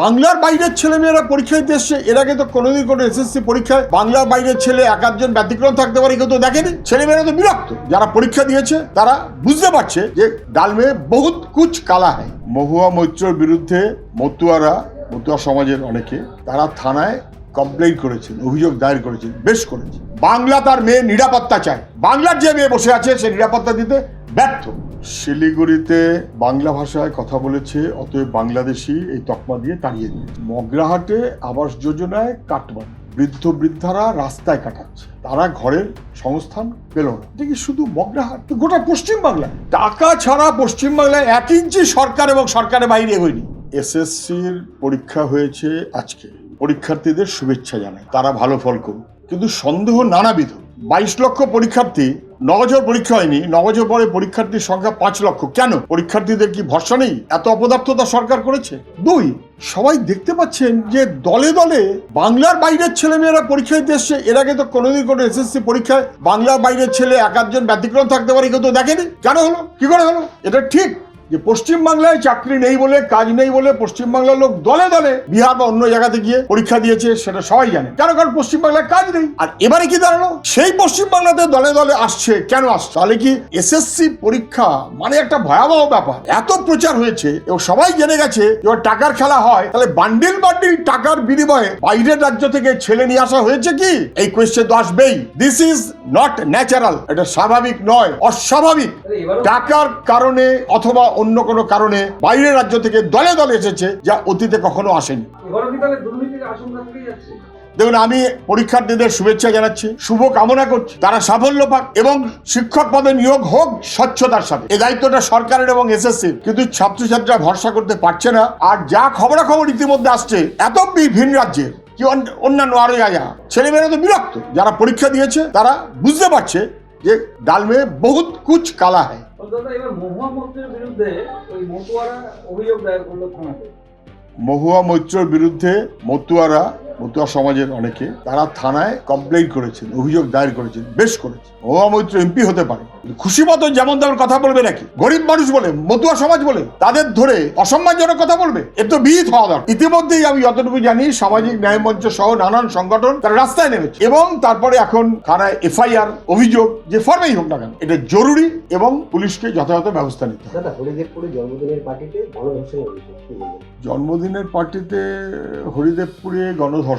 বাংলার বাইরের ছেলেমেয়েরা পরীক্ষা দিতে এসছে, এর আগে তো কোনোদিন কোনো এসএসসি পরীক্ষায় বাংলার বাইরের ছেলে এক আধজন ব্যতিক্রম থাকতে পারে কেউ তো দেখেনি। ছেলেমেয়েরা তো বিরক্ত। যারা পরীক্ষা দিয়েছে, তারা বুঝতে পারছে যে ডাল মেয়ে বহুত কুচ কালা হয় মহুয়া মৈত্রর বিরুদ্ধে মতুয়ারা, মতুয়া সমাজের অনেকে, তারা থানায় কমপ্লেন করেছেন, অভিযোগ দায়ের করেছেন, বেশ করেছেন। বাংলা তার মেয়ে নিরাপত্তা চায়। বাংলার যে মেয়ে বসে আছে, সে নিরাপত্তা দিতে ব্যর্থ। শিলিগুড়িতে বাংলা ভাষায় কথা বলেছে, অতএব বাংলাদেশি এই তকমা দিয়ে তাড়িয়ে দিয়েছে। মগরাহাটে আবাস যোজনায় কাটবান বৃদ্ধ বৃদ্ধারা রাস্তায় কাটাচ্ছে। তারা ঘরের সংস্থান পেল না। কি শুধু মগরাহাট, তো গোটা পশ্চিম বাংলায় টাকা ছাড়া পশ্চিম বাংলায় এক ইঞ্চি সরকার এবং সরকারের বাইরে হয়নি। এসএসসির পরীক্ষা হয়েছে আজকে। পরীক্ষার্থীদের শুভেচ্ছা জানায় তারা ভালো ফল করুক। কিন্তু সন্দেহ নানাবিধ। বাইশ লক্ষ পরীক্ষার্থী নগজর পরীক্ষা হয়নি। নগজর পরে পরীক্ষার্থীর সংখ্যা পাঁচ লক্ষ। কেন? পরীক্ষার্থীদের কি ভরসা নেই? এত অপদার্থতা সরকার করেছে? দুই, সবাই দেখতে পাচ্ছেন যে দলে দলে বাংলার বাইরের ছেলেমেয়েরা পরীক্ষা দিতে এসছে। এর আগে তো কোনোদিন কোনো এসএসসি পরীক্ষায় বাংলার বাইরের ছেলে এক আধজন ব্যতিক্রম থাকতে পারে, কেউ তো দেখেনি। কেন হলো? কি করে হলো? এটা ঠিক। যে পশ্চিম বাংলায় চাকরি নেই বলে কাজ নেই বলে পশ্চিম বাংলার লোক দলে দলে বিহার বা অন্য জায়গাতে গিয়ে পরীক্ষা দিয়েছে সেটা সবাই জানে। কেন? কারণ পশ্চিম বাংলায় কাজ নেই। আর এবারে কি দাঁড়াল? সেই পশ্চিম বাংলাতে দলে দলে আসছে কেন আসছে? তাহলে কি এসএসসি পরীক্ষা মানে একটা ভয়াবহ ব্যাপার। এত প্রচার হয়েছে এবং সবাই জেনে গেছে এবার টাকার খেলা হয় তাহলে বান্ডিল বান্ডিল টাকার বিনিময়ে বাইরের রাজ্য থেকে ছেলে নিয়ে আসা হয়েছে কি? এই কোয়েশ্চেন তো আসবেই। দিস ইজ নট ন্যাচারাল এটা স্বাভাবিক নয় অস্বাভাবিক। টাকার কারণে অথবা অন্য কোনো কারণে বাইরের রাজ্য থেকে দলে দলে এসেছে যা অতীতে কখনো আসেনি। দেখুন আমি পরীক্ষার্থীদের শুভেচ্ছা জানাচ্ছি শুভ কামনা করছি। তারা সাফল্য পাক এবং শিক্ষক পদে নিয়োগ হোক স্বচ্ছতার সাথে। এই দায়িত্বটা সরকারের এবং এসএসসির কিন্তু ছাত্রছাত্রীরা ভরসা করতে পারছে না। আর যা খবরাখবর ইতিমধ্যে আসছে এত ভিন রাজ্যে কি অন্যান্য আরও যা ছেলেমেয়েরা তো বিরক্ত। যারা পরীক্ষা দিয়েছে তারা বুঝতে পারছে যে ডাল মেয়ে বহুত কুচ কালা হয়। মহুয়া মৈত্রর বিরুদ্ধে মতুয়ারা মতুয়া সমাজের অনেকে তারা থানায় কমপ্লেন করেছেন অভিযোগ দায়ের করেছেন বেশ করেছে মহুয়া মৈত্র এমপি হতে পারে। খুশি মতো যেমন তেমন কথা বলবে নাকি? গরিব মানুষ বলে মতুয়া সমাজ বলে তাদের ধরে অসম্মানজনক কথা বলবে? এর তো বিহিত হওয়া দরকার। ইতিমধ্যেই আমি যতটুকু জানি সামাজিক ন্যায় মঞ্চ সহ নানান সংগঠন তারা রাস্তায় নেমেছে। এবং তারপরে এখন থানায় এফআইআর অভিযোগ যে ফর্মেই হোক না কেন এটা জরুরি এবং পুলিশকে যথাযথ ব্যবস্থা নিতে হবে। জন্মদিনের পার্টিতে? জন্মদিনের পার্টিতে হরিদেবপুরে গণধর্ষণ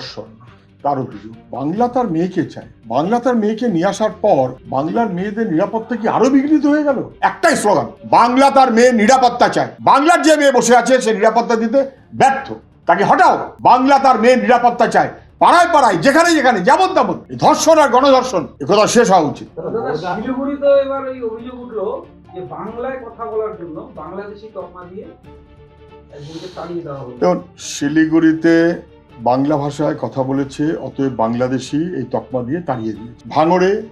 তার অভিযোগ বাংলা তার মেয়েকে চায়। বাংলা তার মেয়েকে নিয়ে আসার পর বাংলার মেয়েদের নিরাপত্তা কি আরও বিঘ্নিত হয়ে গেল? একটাই স্লোগান বাংলা তার মেয়ে নিরাপত্তা চায়। বাংলার যে মেয়ে বসে আছে সে নিরাপত্তা দিতে ব্যর্থ। তাকে হটাও বাংলা তার মেয়ে নিরাপত্তা চায়। পাড়ায় পাড়ায় যেখানে যেখানে যেমন তেমন। ধর্ষণ আর গণধর্ষণ একথা শেষ হওয়া উচিত। দাদা, দাদা মৌদা- শিলিগুড়িতে এবার এই অভিযোগ উঠল যে বাংলায় কথা বলার জন্য বাংলাদেশি তকমা দিয়ে একজনকে তাড়িয়ে দেওয়া হলো। দেখুন শিলিগুড়িতে বাংলা ভাষায় কথা বলেছে, অতএব বাংলাদেশি এই তকমা দিয়ে তাড়িয়ে দিয়েছে। ভাঙড়ে,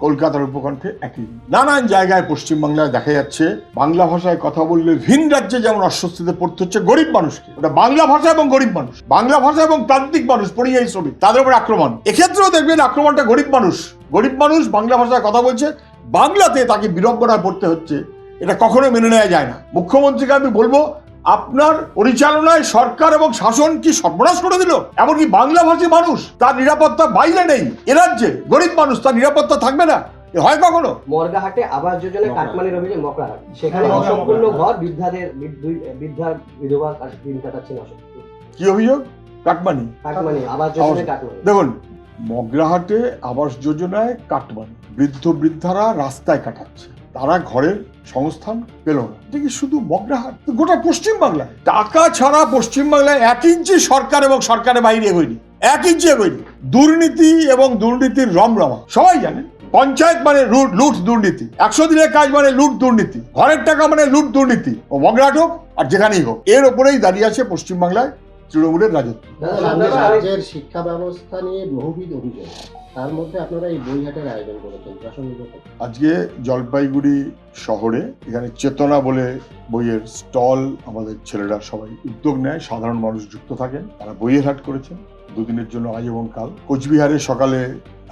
কলকাতার উপকণ্ঠে একই। নানান জায়গায় পশ্চিমবাংলায় দেখা যাচ্ছে, বাংলা ভাষায় কথা বললে ভিন রাজ্যে যেমন অস্বস্তিতে পড়তে হচ্ছে গরিব মানুষকে। ওটা বাংলা ভাষা এবং গরিব মানুষ। বাংলা ভাষা এবং প্রান্তিক মানুষ পরিযায়ী শ্রমিক তাদের উপর আক্রমণ। এক্ষেত্রেও দেখবেন আক্রমণটা গরিব মানুষ। গরিব মানুষ বাংলা ভাষায় কথা বলছে, বাংলাতে তাকে বিড়ম্বনায় পড়তে হচ্ছে। এটা কখনো মেনে নেওয়া যায় না। মুখ্যমন্ত্রীকে আমি বলব আপনার পরিচালনায় সরকার এবং শাসন কি সর্বনাশ করে দিল? এমনকি বাংলাভাষী মানুষ তার নিরাপত্তা বাইরে নেই। এ রাজ্যে গরিব মানুষ তার নিরাপত্তা থাকবে না। এ হয় কখনো? মর্গাহাটে আবাস যোজনা কাটমানির অভিযোগ মকরাহাট সেখানে অসম্পূর্ণ ঘর বৃদ্ধাদের বৃদ্ধা বিধবা দিন কাটাচ্ছেন কি অভিযোগ? Cut money? Cut money Awas Yojana cut money. দেখুন মগরাহাটে আবাস যোজনায় কাটমানি। বৃদ্ধ বৃদ্ধারা রাস্তায় কাটাচ্ছে। তারা ঘরের সংস্থান পেল না। এটা কি শুধু মগরাহাট, গোটা পশ্চিম বাংলায় টাকা ছাড়া পশ্চিম বাংলায় এক ইঞ্চি সরকার এবং সরকারের বাইরে এগোয়নি এক ইঞ্চি এগোয়নি দুর্নীতি এবং দুর্নীতির রমরমা। সবাই জানেন পঞ্চায়েত মানে লুট লুট দুর্নীতি। একশো দিনের কাজ মানে লুট দুর্নীতি। ঘরের টাকা মানে লুট দুর্নীতি। ও মগরাট হোক আর যেখানেই হোক, এর ওপরেই দাঁড়িয়ে আছে পশ্চিমবাংলায় তৃণমূলের রাজত্ব। রাজ্যের শিক্ষা ব্যবস্থা নিয়ে বহুবিধ অভিযোগ। তার মধ্যে আপনারা এই বইহাটের আয়োজন করেছেন, প্রাসঙ্গিক আজকে জলপাইগুড়ি শহরে এখানে চেতনা বলে বইয়ের স্টল আমাদের ছেলেরা সবাই উদ্যোগ নেয়, সাধারণ মানুষ যুক্ত থাকেন, তারা বইয়ের হাট করেছেন। দুদিনের জন্য আজ এবং কাল কোচবিহারে সকালে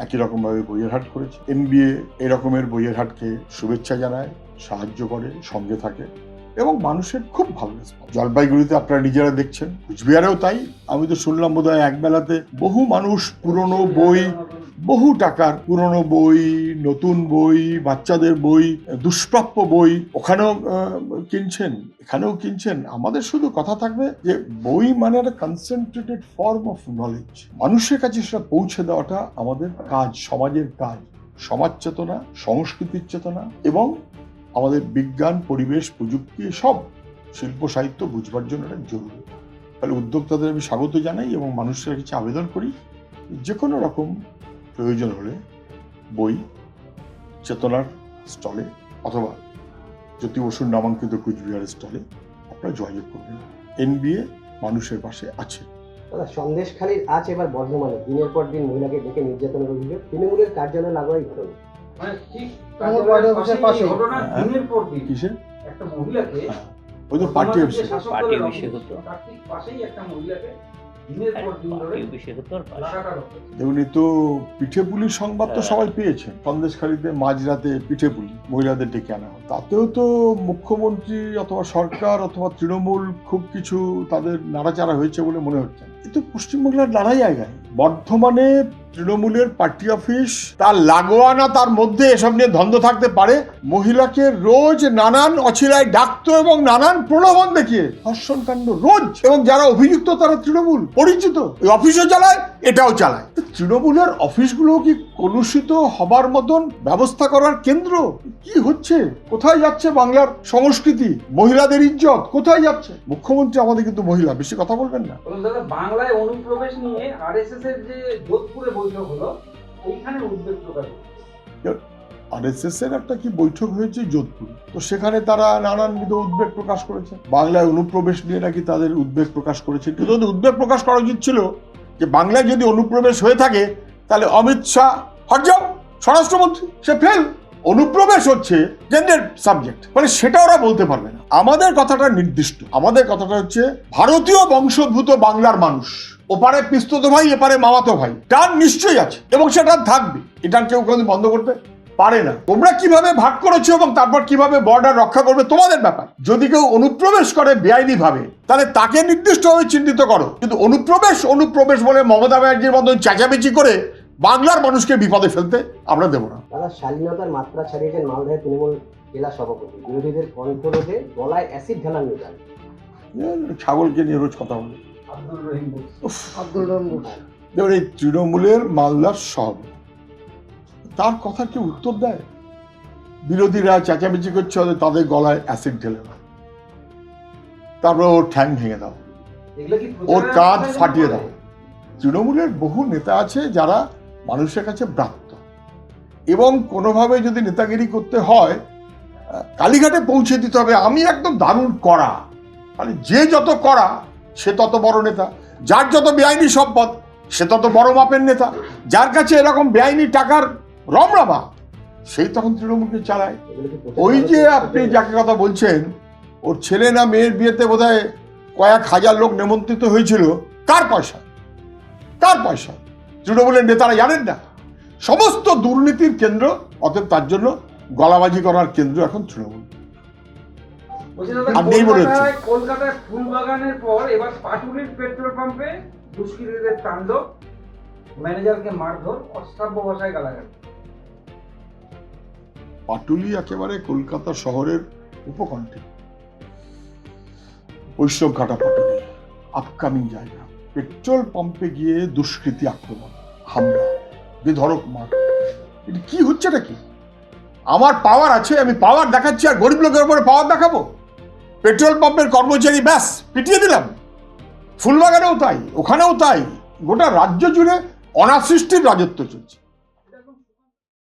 একই রকমভাবে বইয়ের হাট করেছে। এনবিএ এই রকমের বইয়ের হাটকে শুভেচ্ছা জানায়, সাহায্য করে, সঙ্গে থাকে এবং মানুষের খুব ভালো রেসপন্স জলপাইগুড়িতে আপনারা নিজেরা দেখছেন, কুচবিহারেও তাই। আমি তো শুনলাম বোধ হয় এক বেলাতে বহু মানুষ পুরনো বই বহু টাকার পুরনো বই, নতুন বই, বাচ্চাদের বই, দুষ্প্রাপ্য বই ওখানেও কিনছেন, এখানেও কিনছেন। আমাদের শুধু কথা থাকবে যে বই মানে একটা কনসেন্ট্রেটেড ফর্ম অফ নলেজ মানুষের কাছে সেটা পৌঁছে দেওয়াটা আমাদের কাজ, সমাজের কাজ। সমাজ চেতনা, সংস্কৃতির চেতনা এবং আমাদের বিজ্ঞান, পরিবেশ, প্রযুক্তি সব শিল্প, সাহিত্য বুঝবার জন্য এটা জরুরি। তাহলে উদ্যোক্তাদের আমি স্বাগত জানাই এবং মানুষের কাছে আবেদন করি যে কোনো রকম প্রয়োজন হলে বই চেতনার স্টলে অথবা জ্যোতি বসুর নামাঙ্কিত কুচবিহারের স্টলে আপনারা যোগাযোগ করবেন। এনবিএ মানুষের পাশে আছে। দাদা সন্দেশখালীর আজ এবার বর্ধমানে। দিনের পর দিন মহিলাকে ডেকে নির্যাতনের অভিযোগ। তৃণমূলের কার্যালয় লাগোয়া এই ঘটনা। মানে হ্যাঁ। একটা মহিলাকে হ্যাঁ, ওই তো পার্টি অফিসে। পার্টি অফিসে অফিস, হতো। পাশেই একটা মহিলাকে দিনের পর দিন ধরে পার্টি অফিসে হতো আর পাশে। লাগাতার হচ্ছে। এমনি তো পিঠে সংবাদ তো হ্যাঁ। সবাই পেয়েছে সন্দেশখালীতে মাঝরাতে পিঠে পুলি মহিলাদের ডেকে আনা হয় তাতেও তো মুখ্যমন্ত্রী অথবা সরকার অথবা তৃণমূল খুব কিছু তাদের নাড়াচাড়া হয়েছে বলে মনে হচ্ছে না। এ তো পশ্চিমবাংলার নানা জায়গায়। বর্ধমানে তৃণমূলের পার্টি অফিস, তার লাগোয়া না, তার মধ্যে এসব নিয়ে ধন্দ থাকতে পারে। মহিলাকে রোজ নানান অছিলায় ডাকতো এবং নানান প্রলোভন দেখিয়ে ধর্ষণ কাণ্ড রোজ, এবং যারা অভিযুক্ত তারা তৃণমূল, পরিচিত। ওই অফিসও চালায়, এটাও চালায়। তৃণমূলের অফিসগুলো কি কলুষিত হবার মতন ব্যবস্থা করার কেন্দ্র? কি হচ্ছে? কোথায় যাচ্ছে বাংলার সংস্কৃতি? মহিলাদের ইজ্জত কোথায় যাচ্ছে? মুখ্যমন্ত্রী আমাদের কিন্তু মহিলা, বেশি কথা বলবেন না। বাংলায় অনুপ্রবেশ নিয়ে আরএসএস এর যে যোধপুরে বৈঠক হলো, এইখানে উদ্বেগ প্রকাশ আরএসএস এর একটা কি বৈঠক হয়েছে যোধপুরে? তো সেখানে তারা নানানবিধ উদ্বেগ প্রকাশ করেছে। বাংলায় অনুপ্রবেশ নিয়ে নাকি তাদের উদ্বেগ প্রকাশ করেছে? কিন্তু উদ্বেগ প্রকাশ করা উচিত ছিল যে বাংলায় যদি অনুপ্রবেশ হয়ে থাকে, তাহলে অমিত শাহ হট স্বরাষ্ট্রমন্ত্রী, সে ফেল। অনুপ্রবেশ হচ্ছে কেন্দ্রের সাবজেক্ট মানে সেটা ওরা বলতে পারবে না। আমাদের কথাটা নির্দিষ্ট। আমাদের কথাটা হচ্ছে, ভারতীয় বংশোদ্ভূত বাংলার মানুষ, ওপারে পিস্তত ভাই, এপারে মামাতো ভাই টান নিশ্চয়ই আছে এবং সেটা থাকবে। এটা কেউ কোনোদিন বন্ধ করতে পারে না। তোমরা কীভাবে ভাগ করেছ এবং তারপর কীভাবে বর্ডার রক্ষা করবে, তোমাদের ব্যাপার। যদি কেউ অনুপ্রবেশ করে বেআইনি ভাবে তাহলে তাকে নির্দিষ্টভাবে চিহ্নিত করো। কিন্তু অনুপ্রবেশ অনুপ্রবেশ বলে মমতা ব্যানার্জির মতন চেঁচামেচি করে বাংলার মানুষকে বিপদে ফেলতে আমরা দেবো না। দাদা, শালীনতার মাত্রা ছাড়িয়েছেন মালদায় তৃণমূল জেলা সভাপতি। বিরোধীদের কণ্ঠরোধে গলায় অ্যাসিড ঢালার নির্যাতন এ, ছাগলকে নিয়ে রোজ কথা বলে। আব্দুল রহমান বসু। এই তৃণমূলের মালদার সভাপতি তার কথা কি উত্তর দেয়? বিরোধীরা চেঁচামেচি করছে হয়তো তাদের গলায় অ্যাসিড ঢেলে দাও। তারপর ওর ঠ্যাং ভেঙে দাও। ওর কাঁধ ফাটিয়ে দাও। তৃণমূলের বহু নেতা আছে যারা মানুষের কাছে প্রাপ্ত এবং কোনোভাবে যদি নেতাগিরি করতে হয় কালীঘাটে পৌঁছে দিতে হবে। আমি একদম দারুণ করা মানে যে যত করা সে তত বড় নেতা। যার যত বেআইনি সম্পদ, সে তত বড় মাপের নেতা। যার কাছে এরকম বেআইনি টাকার রমরমা, সেই তখন তৃণমূলকে চালায়। ওই যে আপনি যাকে কথা বলছেন, ওর ছেলে না মেয়ের বিয়েতে বোধহয় কয়েক হাজার লোক নিমন্ত্রিত হয়েছিল। কার পয়সা? কার পয়সা? তৃণমূলের নেতারা জানেন না। সমস্ত দুর্নীতির কেন্দ্র, অতএব তার জন্য গলাবাজি করার কেন্দ্র এখন তৃণমূল। হচ্ছে। ফুলবাগানের পর এবার পাটুলির পেট্রোল পাম্পে দুষ্কৃতীদের তাণ্ডব। ম্যানেজারকে মারধর অশ্রাব্য ভাষায় গালাগালি। পাটুলি একেবারে কলকাতা শহরের উপকণ্ঠে। বৈষ্ণব ঘাটা পাটুলি আপকামিং জায়গা। পেট্রোল পাম্পে গিয়ে দুষ্কৃতী আক্রমণ হামলা বেধড়ক মার। এটা কি হচ্ছে এটা কি? আমার পাওয়ার আছে, আমি পাওয়ার দেখাচ্ছি আর গরিব লোকের উপরে পাওয়ার দেখাবো। পেট্রোল পাম্পের কর্মচারী, ব্যাস, পিটিয়ে দিলাম। ফুলবাগানেও তাই, ওখানেও তাই। গোটা রাজ্য জুড়ে অনাসৃষ্টির রাজত্ব চলছে।